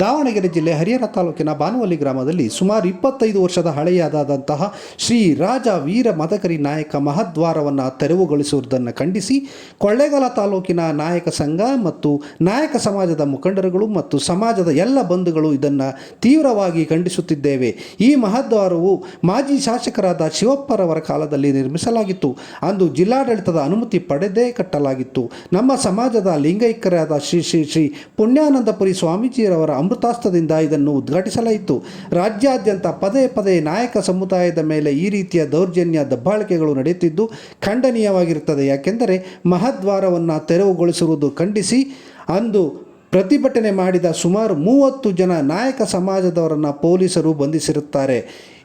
ದಾವಣಗೆರೆ ಜಿಲ್ಲೆ ಹರಿಹರ ತಾಲೂಕಿನ ಬಾನುವಲ್ಲಿ ಗ್ರಾಮದಲ್ಲಿ ಸುಮಾರು ಇಪ್ಪತ್ತೈದು ವರ್ಷದ ಹಳೆಯದಾದಂತಹ ಶ್ರೀ ರಾಜ ವೀರ ಮದಕರಿ ನಾಯಕ ಮಹದ್ವಾರವನ್ನು ತೆರವುಗೊಳಿಸುವುದನ್ನು ಖಂಡಿಸಿ ಕೊಳ್ಳೇಗಾಲ ತಾಲೂಕಿನ ನಾಯಕ ಸಂಘ ಮತ್ತು ನಾಯಕ ಸಮಾಜದ ಮುಖಂಡರುಗಳು ಮತ್ತು ಸಮಾಜದ ಎಲ್ಲ ಬಂಧುಗಳು ಇದನ್ನು ತೀವ್ರವಾಗಿ ಖಂಡಿಸುತ್ತಿದ್ದೇವೆ. ಈ ಮಹದ್ವಾರವು ಮಾಜಿ ಶಾಸಕರಾದ ಶಿವಪ್ಪರವರ ಕಾಲದಲ್ಲಿ ನಿರ್ಮಿಸಲಾಗಿತ್ತು. ಅಂದು ಜಿಲ್ಲಾಡಳಿತದ ಅನುಮತಿ ಪಡೆದೇ ಕಟ್ಟಲಾಗಿತ್ತು. ನಮ್ಮ ಸಮಾಜದ ಲಿಂಗೈಕ್ಯರಾದ ಶ್ರೀ ಶ್ರೀ ಶ್ರೀ ಪುಣ್ಯಾನಂದಪುರಿ ಸ್ವಾಮೀಜಿಯವರ ಅಮೃತಾಸ್ತದಿಂದ ಇದನ್ನು ಉದ್ಘಾಟಿಸಲಾಯಿತು. ರಾಜ್ಯಾದ್ಯಂತ ಪದೇ ಪದೇ ನಾಯಕ ಸಮುದಾಯದ ಮೇಲೆ ಈ ರೀತಿಯ ದೌರ್ಜನ್ಯ ದಬ್ಬಾಳಿಕೆಗಳು ನಡೆಯುತ್ತಿದ್ದು ಖಂಡನೀಯವಾಗಿರುತ್ತದೆ. ಯಾಕೆಂದರೆ ಮಹದ್ವಾರವನ್ನು ತೆರವುಗೊಳಿಸುವುದು ಖಂಡಿಸಿ. ಅಂದು ಪ್ರತಿಭಟನೆ ಮಾಡಿದ ಸುಮಾರು ಮೂವತ್ತು ಜನ ನಾಯಕ ಸಮಾಜದವರನ್ನು ಪೊಲೀಸರು ಬಂಧಿಸಿರುತ್ತಾರೆ.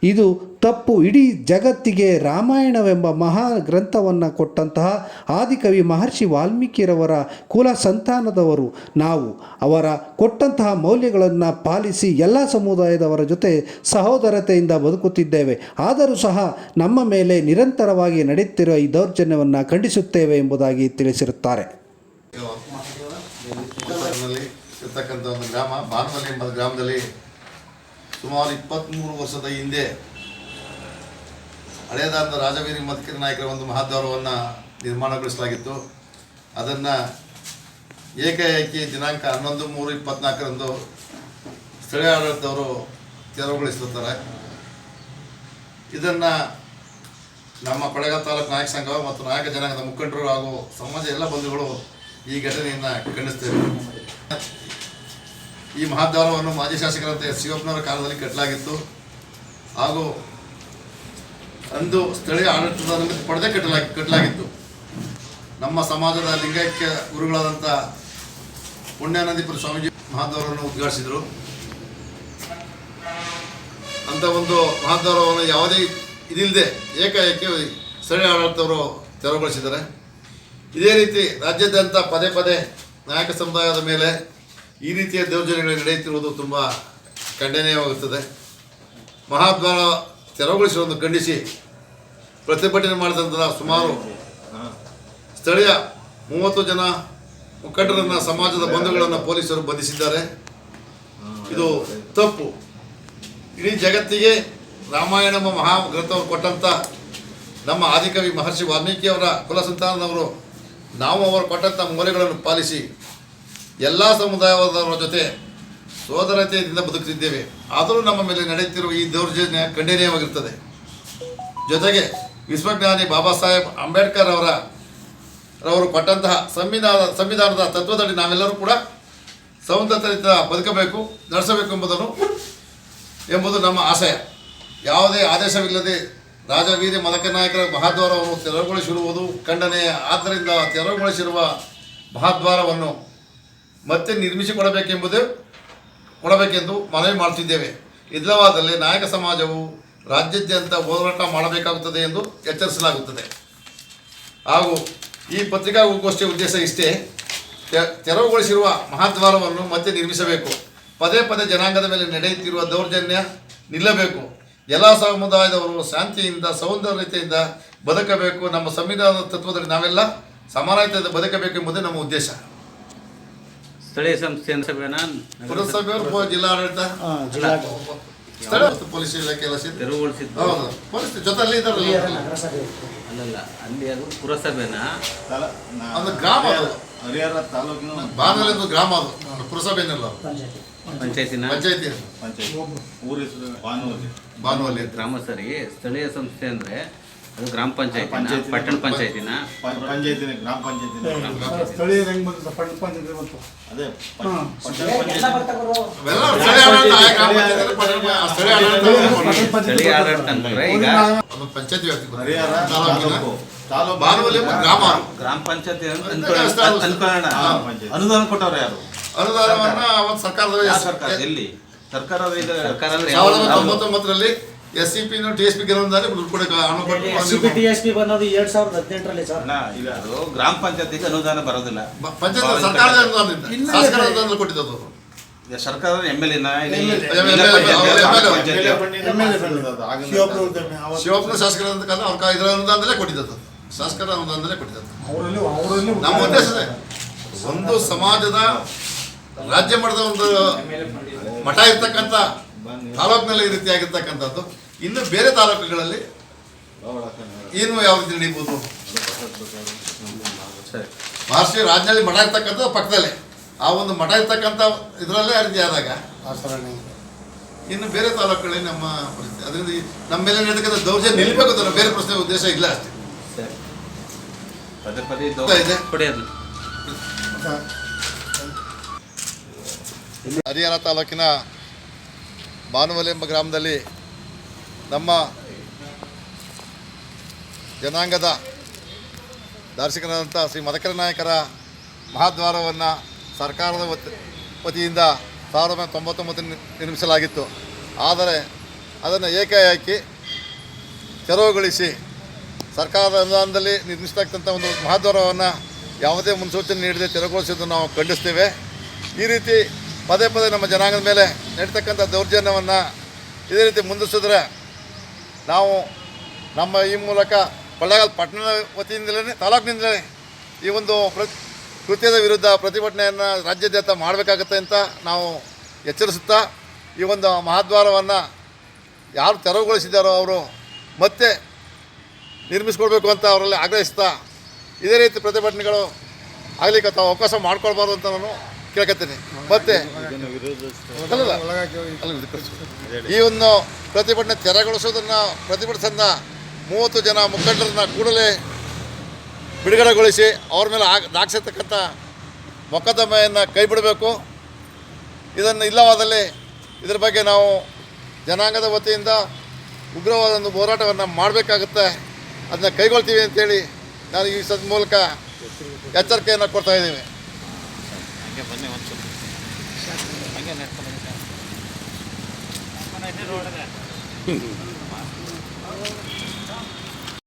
ಇದು ತಪ್ಪು. ಇಡೀ ಜಗತ್ತಿಗೆ ರಾಮಾಯಣವೆಂಬ ಮಹಾ ಗ್ರಂಥವನ್ನು ಕೊಟ್ಟಂತಹ ಆದಿಕವಿ ಮಹರ್ಷಿ ವಾಲ್ಮೀಕಿರವರ ಕುಲ ಸಂತಾನದವರು, ನಾವು ಅವರ ಕೊಟ್ಟಂತಹ ಮೌಲ್ಯಗಳನ್ನು ಪಾಲಿಸಿ ಎಲ್ಲ ಸಮುದಾಯದವರ ಜೊತೆ ಸಹೋದರತೆಯಿಂದ ಬದುಕುತ್ತಿದ್ದೇವೆ. ಆದರೂ ಸಹ ನಮ್ಮ ಮೇಲೆ ನಿರಂತರವಾಗಿ ನಡೆಯುತ್ತಿರುವ ಈ ದೌರ್ಜನ್ಯವನ್ನು ಖಂಡಿಸುತ್ತೇವೆ ಎಂಬುದಾಗಿ ತಿಳಿಸಿರುತ್ತಾರೆ. ನಲ್ಲಿ ಇರ್ತಕ್ಕಂಥ ಒಂದು ಗ್ರಾಮ ಬಾನವಲ್ಲಿ ಎಂಬ ಗ್ರಾಮದಲ್ಲಿ ಸುಮಾರು ಇಪ್ಪತ್ತ್ಮೂರು ವರ್ಷದ ಹಿಂದೆ ಹಳೆಯದಾದ ರಾಜವೀರಿ ಮದಕರಿ ನಾಯಕರ ಒಂದು ಮಹಾದ್ವಾರವನ್ನು ನಿರ್ಮಾಣಗೊಳಿಸಲಾಗಿತ್ತು. ಅದನ್ನು ಏಕಾಏಕಿ ದಿನಾಂಕ ಹನ್ನೊಂದು ಮೂರು ಇಪ್ಪತ್ನಾಲ್ಕರಂದು ಸ್ಥಳೀಯ ಆಡಳಿತವರು ತೆರವುಗೊಳಿಸಿರುತ್ತಾರೆ ಇದನ್ನು ನಮ್ಮ ಕೊಳೆಗಾಲ ತಾಲೂಕು ನಾಯಕ ಸಂಘ ಮತ್ತು ನಾಯಕ ಜನಾಂಗದ ಮುಖಂಡರು ಹಾಗೂ ಸಮಾಜ ಎಲ್ಲ ಬಂಧುಗಳು ಈ ಘಟನೆಯನ್ನು ಖಂಡಿಸ್ತೇವೆ. ಈ ಮಹಾದ್ವಾರವನ್ನು ಮಾಜಿ ಶಾಸಕರಂತೆ ಶಿವಪ್ಪನವರ ಕಾಲದಲ್ಲಿ ಕಟ್ಟಲಾಗಿತ್ತು. ಹಾಗೂ ಅಂದು ಸ್ಥಳೀಯ ಆಡಳಿತದ ಪಡೆದೇ ಕಟ್ಟಲಾಗಿ ಕಟ್ಟಲಾಗಿತ್ತು. ನಮ್ಮ ಸಮಾಜದ ಲಿಂಗೈಕ್ಯ ಗುರುಗಳಾದಂಥ ಪುಣ್ಯಾನಂದಿಪುರ ಸ್ವಾಮೀಜಿ ಮಹಾದ್ವಾರವನ್ನು ಉದ್ಘಾಟಿಸಿದರು. ಅಂತ ಒಂದು ಮಹಾದ್ವಾರವನ್ನು ಯಾವುದೇ ಇದಿಲ್ಲದೆ ಏಕಾಏಕಿ ಸ್ಥಳೀಯ ಆಡಳಿತವರು ತೆರವುಗೊಳಿಸಿದ್ದಾರೆ. ಇದೇ ರೀತಿ ರಾಜ್ಯಾದ್ಯಂತ ಪದೇ ಪದೇ ನಾಯಕ ಸಮುದಾಯದ ಮೇಲೆ ಈ ರೀತಿಯ ದೌರ್ಜನ್ಯಗಳು ನಡೆಯುತ್ತಿರುವುದು ತುಂಬ ಖಂಡನೀಯವಾಗುತ್ತದೆ. ಮಹಾದ್ವಾರ ತೆರವುಗೊಳಿಸುವುದನ್ನು ಖಂಡಿಸಿ ಪ್ರತಿಭಟನೆ ಮಾಡಿದಂತಹ ಸುಮಾರು ಸ್ಥಳೀಯ ಮೂವತ್ತು ಜನ ಮುಖಂಡರನ್ನು ಸಮಾಜದ ಬಂಧುಗಳನ್ನು ಪೊಲೀಸರು ಬಂಧಿಸಿದ್ದಾರೆ. ಇದು ತಪ್ಪು. ಇಡೀ ಜಗತ್ತಿಗೆ ರಾಮಾಯಣ ಎಂಬ ಮಹಾ ಗ್ರಂಥವನ್ನು ಕೊಟ್ಟಂಥ ನಮ್ಮ ಆದಿಕವಿ ಮಹರ್ಷಿ ವಾಲ್ಮೀಕಿಯವರ ಕುಲ ಸಂತಾನದವರು ನಾವು ಅವರು ಕೊಟ್ಟಂಥ ಮೌಲ್ಯಗಳನ್ನು ಪಾಲಿಸಿ ಎಲ್ಲ ಸಮುದಾಯದವರ ಜೊತೆ ಸೋದರತೆಯಿಂದ ಬದುಕುತ್ತಿದ್ದೇವೆ. ಆದರೂ ನಮ್ಮ ಮೇಲೆ ನಡೆಯುತ್ತಿರುವ ಈ ದೌರ್ಜನ್ಯ ಖಂಡನೀಯವಾಗಿರ್ತದೆ ಜೊತೆಗೆ ವಿಶ್ವಜ್ಞಾನಿ ಬಾಬಾ ಸಾಹೇಬ್ ಅಂಬೇಡ್ಕರ್ ಅವರ ಅವರು ಕೊಟ್ಟಂತಹ ಸಂವಿಧಾನ, ಸಂವಿಧಾನದ ತತ್ವದಲ್ಲಿ ನಾವೆಲ್ಲರೂ ಕೂಡ ಸೌಂದರ್ಯದಿಂದ ಬದುಕಬೇಕು, ನಡೆಸಬೇಕು ಎಂಬುದನ್ನು, ಎಂಬುದು ನಮ್ಮ ಆಶಯ. ಯಾವುದೇ ಆದೇಶವಿಲ್ಲದೆ ರಾಜವೀರ್ಯ ಮದಕ ನಾಯಕರ ಮಹಾದ್ವಾರವನ್ನು ತೆರವುಗೊಳಿಸಿರುವುದು ಖಂಡನೆ ಆದ್ದರಿಂದ ತೆರವುಗೊಳಿಸಿರುವ ಮಹಾದ್ವಾರವನ್ನು ಮತ್ತೆ ನಿರ್ಮಿಸಿಕೊಡಬೇಕೆಂಬುದೇ, ಕೊಡಬೇಕೆಂದು ಮನವಿ ಮಾಡುತ್ತಿದ್ದೇವೆ ಇಲ್ಲವಾದಲ್ಲಿ ನಾಯಕ ಸಮಾಜವು ರಾಜ್ಯಾದ್ಯಂತ ಹೋರಾಟ ಮಾಡಬೇಕಾಗುತ್ತದೆ ಎಂದು ಎಚ್ಚರಿಸಲಾಗುತ್ತದೆ. ಹಾಗೂ ಈ ಪತ್ರಿಕಾಗೋಷ್ಠಿಯ ಉದ್ದೇಶ ಇಷ್ಟೇ ತೆರವುಗೊಳಿಸಿರುವ ಮಹಾದ್ವಾರವನ್ನು ಮತ್ತೆ ನಿರ್ಮಿಸಬೇಕು. ಪದೇ ಪದೇ ಜನಾಂಗದ ಮೇಲೆ ನಡೆಯುತ್ತಿರುವ ದೌರ್ಜನ್ಯ ನಿಲ್ಲಬೇಕು. ಎಲ್ಲ ಸಮುದಾಯದವರು ಶಾಂತಿಯಿಂದ ಸೌಂದರ್ಯತೆಯಿಂದ ಬದುಕಬೇಕು. ನಮ್ಮ ಸಂವಿಧಾನದ ತತ್ವದಲ್ಲಿ ನಾವೆಲ್ಲ ಸಮಾನತೆಯಿಂದ ಬದುಕಬೇಕು ಎಂಬುದೇ ನಮ್ಮ ಉದ್ದೇಶ. ಸ್ಥಳೀಯ ಸಂಸ್ಥೆ ಸಭೆನ? ಪುರಸಭೆಯವರು ಜಿಲ್ಲಾಡಳಿತ. ಸ್ಥಳೀಯ ಪೊಲೀಸ್ ಇಲಾಖೆ ಎಲ್ಲ ಹೌದು. ಪೊಲೀಸ್ ಜೊತೆಯಲ್ಲಿ ಇದ್ದಾರಲ್ಲ ಅಲ್ಲಲ್ಲ ಅಲ್ಲಿ ಅದು ಪುರಸಭೆನ? ಒಂದು ಗ್ರಾಮ ಅದು. ಹರಿಹರ ತಾಲೂಕಿನ ಬಾನಲಿ ಒಂದು ಗ್ರಾಮ ಅದು. ಪುರಸಭೆಯನ್ನೆಲ್ಲ ಪಂಚಾಯತಿನ? ಪಂಚಾಯತಿ ಪಂಚಾಯತ್. ಊರ ಹೆಸರು ಭಾನುವಲ್ಲಿ. ಗ್ರಾಮ ಸರಿ ಸ್ಥಳೀಯ ಸಂಸ್ಥೆ ಅಂದ್ರೆ ಅದು ಗ್ರಾಮ ಪಂಚಾಯತ್ ಪಂಚಾಯ್ತಿನ- ಪಟ್ಟಣ ಪಂಚಾಯತಿನ? ಪಂ- ಪಂಚಾಯತಿನ ಗ್ರಾಮ ಪಂಚಾಯತಿನ. ಸ್ಥಳೀಯ ಹೆಂಗ್ ಬಂತು ಪಂಚ ಪಂಚಾಯತ್ ಬಂತು. ಅದೇ ಪಂ- ಪಟ್ಟಣ ಪಂಚಾಯತಿ. ಸ್ಥಳೀಯ ಆಡಳಿತ ಅಂದ್ರೆ ಈಗ ಅದು ಪಂಚಾಯತಿ ವ್ಯಾಪ್ತಿ ಬರುತ್ತೆ. ಹರಿಹರ ತಾಲೂಕು. ತಾಲೂಕು ಗ್ರಾಮ ಗ್ರಾಮ ಪಂಚಾಯತಿ. ಅನುದಾನ ಕೊಟ್ಟವ್ರೆ ಯಾರು? ಅನುದಾನವನ್ನ ಅವತ್ತು ಸರ್ಕಾರದ ಸರ್ಕಾರ ಸರ್ಕಾರ ಅಂದ್ರೆ ಸಾವಿರದ ತೊಂಬತ್ತೊಂಬತ್ತರಲ್ಲಿ S C P T S P ಕೆಲವೊಂದಾದ್ರೆ ದುಡ್ಡು ಕೊಡಕ್ಕೆ ಹಣ ಕೊಟ್ಟು S C T S P ಬಂದದ್ದು ಎರಡ್ ಸಾವಿರದ ಹದಿನೆಂಟರಲ್ಲಿ ಸರ್ ಅಣ್ಣ, ಈಗ ಅದು ಗ್ರಾಮ ಪಂಚಾಯತಿಗೆ ಅನುದಾನ ಬರೋದಿಲ್ಲ ಬ- ಪಂಚಾಯತ್ ಸರ್ಕಾರದ ಅನುದಾನದಿಂದ ಶಾಸಕರ ಅನುದಾನ ಕೊಟ್ಟಿದ್ದು ಅದು. ಈಗ ಸರ್ಕಾರದ ಎಂ ಎಲ್ ಎನ ಶಿವಪ್ಪನ ಶಾಸಕರ ಕಾಲ ಅವ್ರ ಇದರ ಅನುದಾನದಲ್ಲೇ ಕೊಟ್ಟಿದ್ದದು ಶಾಸಕರ ಅನುದಾನದಲ್ಲೇ ಕೊಟ್ಟಿದ್ದದು ಅವರಲ್ಲಿ ಅವರಲ್ಲಿ ನಮ್ಮ ಉದ್ದೇಶ ಅದೇ. ಒಂದು ಸಮಾಜದ ರಾಜ್ಯ ಮಟ್ಟದ ಒಂದು ಮಠ ಇರ್ತಕ್ಕಂಥ ತಾಲೂಕಿನಲ್ಲಿ ಈ ರೀತಿ ಆಗಿರ್ತಕ್ಕಂಥದ್ದು ಇನ್ನು ಬೇರೆ ತಾಲೂಕುಗಳಲ್ಲಿ ಏನು ಯಾವ ರೀತಿ ನಡೀಬೋದು? ಸರಿ ಮಹರ್ಷಿ ರಾಜ್ಯದಲ್ಲಿ ಮಠ ಇರ್ತಕ್ಕಂಥ ಪಕ್ಕದಲ್ಲಿ. ಆ ಒಂದು ಮಠ ಇರ್ತಕ್ಕಂಥ ಇದರಲ್ಲೇ ಆ ರೀತಿ ಆದಾಗ ಇನ್ನು ಬೇರೆ ತಾಲೂಕುಗಳಲ್ಲಿ ನಮ್ಮ ಪರಿಸ್ಥಿತಿ ಅದರಿಂದ ನಮ್ಮ ಮೇಲೆ ನಡೀತಕ್ಕಂಥ ದೌರ್ಜನ್ಯ ನಿಲ್ಬೇಕು ಅಂತ ಬೇರೆ ಪ್ರಶ್ನೆ ಉದ್ದೇಶ ಇಲ್ಲ ಅಷ್ಟೇ. ಸರಿ. ಪದೇ ಪದೇ ಇದು. ಹರಿಹರ ತಾಲೂಕಿನ ಬಾನುವಲಿ ಎಂಬ ಗ್ರಾಮದಲ್ಲಿ ನಮ್ಮ ಜನಾಂಗದ ದಾರ್ಶಿಕನಾದಂಥ ಶ್ರೀ ಮದಕರ ನಾಯಕರ ಮಹಾದ್ವಾರವನ್ನು ಸರ್ಕಾರದ ವತಿ, ವತಿಯಿಂದ ಸಾವಿರದ ಒಂಬೈನೂರ ತೊಂಬತ್ತೊಂಬತ್ತು ನಿರ್ಮಿಸಲಾಗಿತ್ತು. ಆದರೆ ಅದನ್ನು ಏಕಾಏಕಿ ತೆರವುಗೊಳಿಸಿ ಸರ್ಕಾರದ ಅನುದಾನದಲ್ಲಿ ನಿರ್ಮಿಸ್ತಕ್ಕಂಥ ಒಂದು ಮಹಾದ್ವಾರವನ್ನು ಯಾವುದೇ ಮುನ್ಸೂಚನೆ ನೀಡದೆ ತೆರವುಗೊಳಿಸಿದ್ದು ನಾವು ಖಂಡಿಸ್ತೇವೆ. ಈ ರೀತಿ ಪದೇ ಪದೇ ನಮ್ಮ ಜನಾಂಗದ ಮೇಲೆ ನಡೀತಕ್ಕಂಥ ದೌರ್ಜನ್ಯವನ್ನು ಇದೇ ರೀತಿ ಮುಂದಿಸಿದ್ರೆ ನಾವು ನಮ್ಮ ಈ ಮೂಲಕ ಕೊಳ್ಳೇಗಾಲ ಪಟ್ಟಣದ ವತಿಯಿಂದಲೇ, ತಾಲೂಕಿನಿಂದಲೇ ಈ ಒಂದು ಪ್ರ, ಕೃತ್ಯದ ವಿರುದ್ಧ ಪ್ರತಿಭಟನೆಯನ್ನು ರಾಜ್ಯಾದ್ಯಂತ ಮಾಡಬೇಕಾಗತ್ತೆ ಅಂತ ನಾವು ಎಚ್ಚರಿಸುತ್ತಾ ಈ ಒಂದು ಮಹಾದ್ವಾರವನ್ನು ಯಾರು ತೆರವುಗೊಳಿಸಿದ್ದಾರೋ ಅವರು ಮತ್ತೆ ನಿರ್ಮಿಸ್ಕೊಳ್ಬೇಕು ಅಂತ ಅವರಲ್ಲಿ ಆಗ್ರಹಿಸ್ತಾ ಇದೇ ರೀತಿ ಪ್ರತಿಭಟನೆಗಳು ಆಗಲಿಕ್ಕೆ ತಾವು ಅವಕಾಶ ಮಾಡ್ಕೊಳ್ಬಾರ್ದು ಅಂತ ನಾನು ಕೇಳ್ಕೊತೀನಿ ಮತ್ತೆ. ಈ ಒಂದು ಪ್ರತಿಭಟನೆ ತೆರೆಗೊಳಿಸೋದನ್ನ ಪ್ರತಿಭಟಿಸೋದನ್ನ ಮೂವತ್ತು ಜನ ಮುಖಂಡರನ್ನ ಕೂಡಲೇ ಬಿಡುಗಡೆಗೊಳಿಸಿ ಅವ್ರ ಮೇಲೆ ಆಗ ಮೊಕದ್ದಮೆಯನ್ನು ಕೈ ಬಿಡಬೇಕು ಇದನ್ನು ಇಲ್ಲವಾದಲ್ಲಿ ಇದರ ಬಗ್ಗೆ ನಾವು ಜನಾಂಗದ ವತಿಯಿಂದ ಉಗ್ರವಾದ ಒಂದು ಹೋರಾಟವನ್ನು ಮಾಡಬೇಕಾಗುತ್ತೆ. ಅದನ್ನ ಕೈಗೊಳ್ತೀವಿ ಅಂತೇಳಿ ನಾನು ಈ ಸದ್ ಮೂಲಕ ಎಚ್ಚರಿಕೆಯನ್ನು ಕೊಡ್ತಾ ಇದ್ದೀವಿ ಹಂಗೆ ಬನ್ನಿ ಒಂದು ಸ್ವಲ್ಪ ಹಂಗೆ ನಡ್ಕೊಂಡು ಬನ್ನಿ.